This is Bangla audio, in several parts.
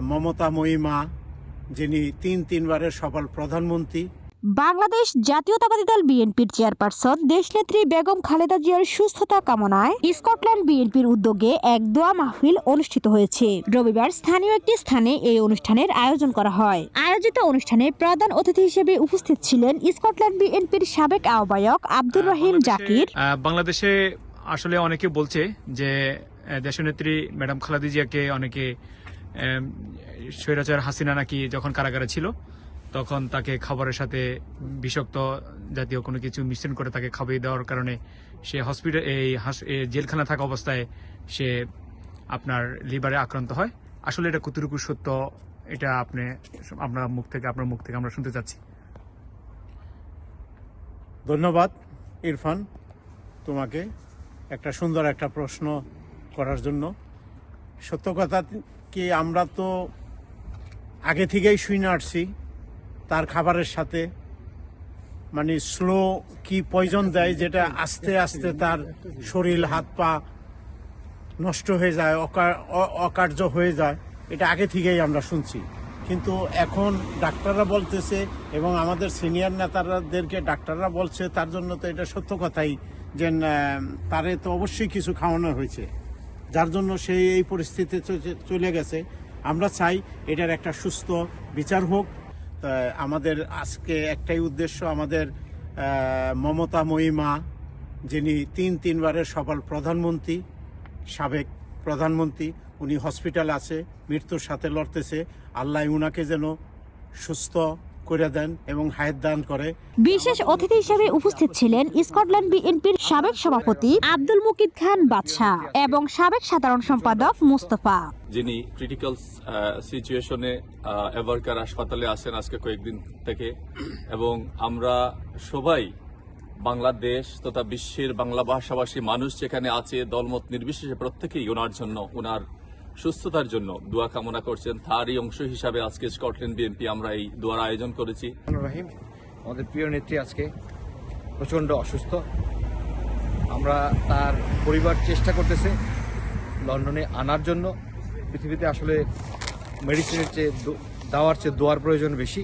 মমতা মহিমা যিনি তিন তিনবারের সফল প্রধানমন্ত্রী। বাংলাদেশ জাতীয়তাবাদী দল বিএনপির চেয়ারপারসন দেশনেত্রী বেগম খালেদা জিয়ার সুস্থতা কামনায় স্কটল্যান্ড বিএনপির উদ্যোগে এক দোয়া মাহফিল অনুষ্ঠিত হয়েছে। রবিবার স্থানীয় একটি স্থানে এই অনুষ্ঠানের আয়োজন করা হয়। আয়োজিত অনুষ্ঠানে প্রধান অতিথি হিসেবে উপস্থিত ছিলেন স্কটল্যান্ড বিএনপির সাবেক আহ্বায়ক আব্দুর রহিম জাকির। আহ, বাংলাদেশে আসলে অনেকে বলছে যে দেশনেত্রী ম্যাডাম খালেদা জিয়াকে অনেকে স্বৈরাচার হাসিনা নাকি যখন কারাগারে ছিল, তখন তাকে খাবারের সাথে বিষাক্ত জাতীয় কোনো কিছু মিশ্রণ করে তাকে খাইয়ে দেওয়ার কারণে সে হসপিটাল, এই জেলখানা থাকা অবস্থায় সে আপনার লিভারে আক্রান্ত হয়। আসলে এটা কতটুকু সত্য, এটা আপনি আপনার মুখ থেকে, আপনার মুখ থেকে আমরা শুনতে চাচ্ছি। ধন্যবাদ, ইরফান, তোমাকে একটা সুন্দর একটা প্রশ্ন করার জন্য। সত্য কথা কি আমরা তো আগে থেকেই শুনে আসছি তার খাবারের সাথে। মানে স্লো কি পয়জন দেয় যেটা আস্তে আস্তে তার শরীর, হাত পা নষ্ট হয়ে যায় অকার্য হয়ে যায়। এটা আগে থেকেই আমরা শুনছি। কিন্তু এখন ডাক্তাররা বলতেছে এবং আমাদের সিনিয়র নেতাদেরকে ডাক্তাররা বলছে তার জন্য তো এটা সত্য কথাই যে তারে তো অবশ্যই কিছু খাওয়ানো হয়েছে। যার জন্য সে এই পরিস্থিতি চলে গেছে। আমরা চাই এটার একটা সুস্থ বিচার হোক। আমাদের আজকে একটাই উদ্দেশ্য, আমাদের মমতা মহিমা, যিনি তিন, তিনবারের সফল প্রধানমন্ত্রী, সাবেক প্রধানমন্ত্রী, উনি হসপিটাল আছে, মৃত্যুর সাথে লড়তেছে। আল্লাহ উনাকে যেন সুস্থ করে দেন এবং হায়াত দান করে। বিশেষ অতিথি হিসেবে উপস্থিত ছিলেন স্কটল্যান্ড বিএনপির সাবেক সভাপতি আব্দুল মুকিদ খান বাদশাহ এবং সাবেক সাধারণ সম্পাদক মুস্তফা। যিনি ক্রিটিক্যাল সিচুয়েশনে এভারকার হাসপাতালে আছেন আজকে কয়েকদিন থেকে। এবং আমরা সবাই বাংলাদেশ তথা বিশ্বের বাংলা ভাষাভাষী মানুষ যেখানে আছে দলমত নির্বিশেষে প্রত্যেকেই ওনার জন্য ওনার সুস্থতার জন্য দোয়া কামনা করছেন। তারই অংশ হিসাবে আজকে স্কটল্যান্ড বিএনপি, আমরা এই দোয়ার আয়োজন করেছি। রাহিম, আমাদের প্রিয় নেত্রী আজকে প্রচণ্ড অসুস্থ। আমরা তার পরিবার চেষ্টা করতেছে লন্ডনে আনার জন্য। পৃথিবীতে আসলে মেডিসিনের চেয়ে দাওয়ার চেয়ে দোয়ার প্রয়োজন বেশি।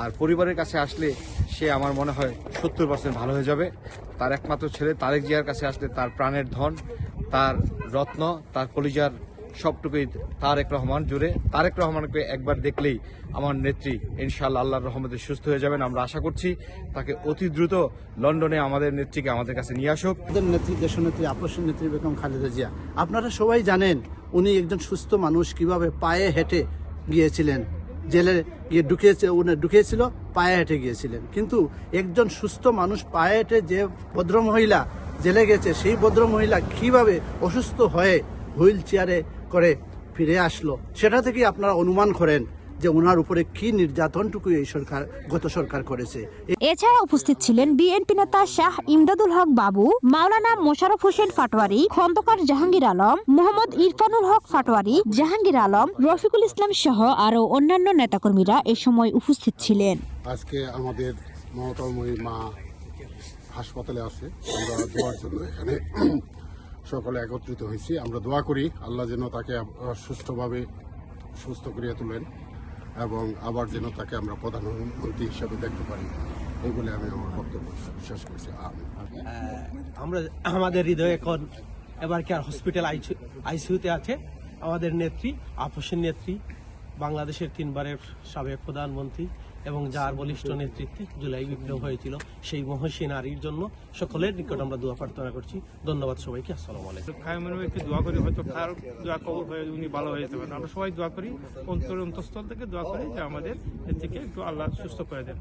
আর পরিবারের কাছে আসলে সে আমার মনে হয় সত্তর পার্সেন্ট ভালো হয়ে যাবে। তার একমাত্র ছেলে তারেক জিয়ার কাছে আসলে তার প্রাণের ধন, তার রত্ন, তার কলিজার সবটুকুই তারেক রহমান জুড়ে। তারেক রহমানকে একবার দেখলেই আমার নেত্রী ইনশাআল্লাহ আল্লাহর রহমতে সুস্থ হয়ে যাবেন আমরা আশা করছি। তাকে অতি দ্রুত লন্ডনে আমাদের নেত্রীকে আমাদের কাছে নিয়ে আসুক। আমাদের নেত্রী আপসের নেত্রী বেগম খালেদা জিয়া। আপনারা সবাই জানেন উনি একজন সুস্থ মানুষ, কীভাবে পায়ে হেঁটে গিয়েছিলেন। জেলে গিয়ে ঢুকিয়েছে, উনি ঢুকিয়েছিল, পায়ে হেঁটে গিয়েছিলেন। কিন্তু একজন সুস্থ মানুষ পায়ে হেঁটে যে ভদ্র মহিলা জেলে গেছে, সেই ভদ্র মহিলা কীভাবে অসুস্থ হয়ে হুইল চেয়ারে করে ফিরে আসলো। সেটা থেকে আপনারা অনুমান করেন যে ওনার উপরে কি নির্যাতনটুকু এই সরকার গত সরকার করেছে। এছাড়া উপস্থিত ছিলেন বিএনপি নেতা শাহ ইমদাদুল হক বাবু মাওলানা মোশাররফ হোসেন ফাটোয়ারি খন্দকার জাহাঙ্গীর আলম মোহাম্মদ ইরফানুল হক ফাটোয়ারি জাহাঙ্গীর আলম রফিকুল ইসলাম সহ আরও অন্যান্য নেতাকর্মীরা এ সময় উপস্থিত ছিলেন। আজকে আমাদের মমতাময়ী মা হাসপাতালে আছে। আমরা দোয়ার জন্য এখানে। সকলে একত্রিত হয়েছি। আমরা দোয়া করি আল্লাহ যেন তাকে সুস্থভাবে সুস্থ করিয়া তোলেন এবং আবার যেন তাকে আমরা প্রধানমন্ত্রী হিসাবে দেখতে পারি। এই বলে আমি আমার বক্তব্য শেষ করছি। আমরা আমাদের হৃদয় এখন এবার কেয়ার হসপিটাল আইসিইউতে আছে। আমাদের নেত্রী, আপসের নেত্রী, বাংলাদেশের তিনবারের সাবেক প্রধানমন্ত্রী এবং যার বলিষ্ঠ নেতৃত্বে জুলাই বিপ্লব হয়েছিল, সেই মহসী নারীর জন্য সকলের নিকট আমরা দোয়া প্রার্থনা করছি। ধন্যবাদ সবাইকে, আসসালাম আলাইকুম। একটু দোয়া করি, হয়তো তার দোয়া কবর হয়ে উনি ভালো হয়ে যেতে আমরা সবাই দোয়া করি, অন্তর অন্তঃস্থল থেকে দোয়া করি যে আমাদের থেকে একটু আল্লাহ সুস্থ করে দেন।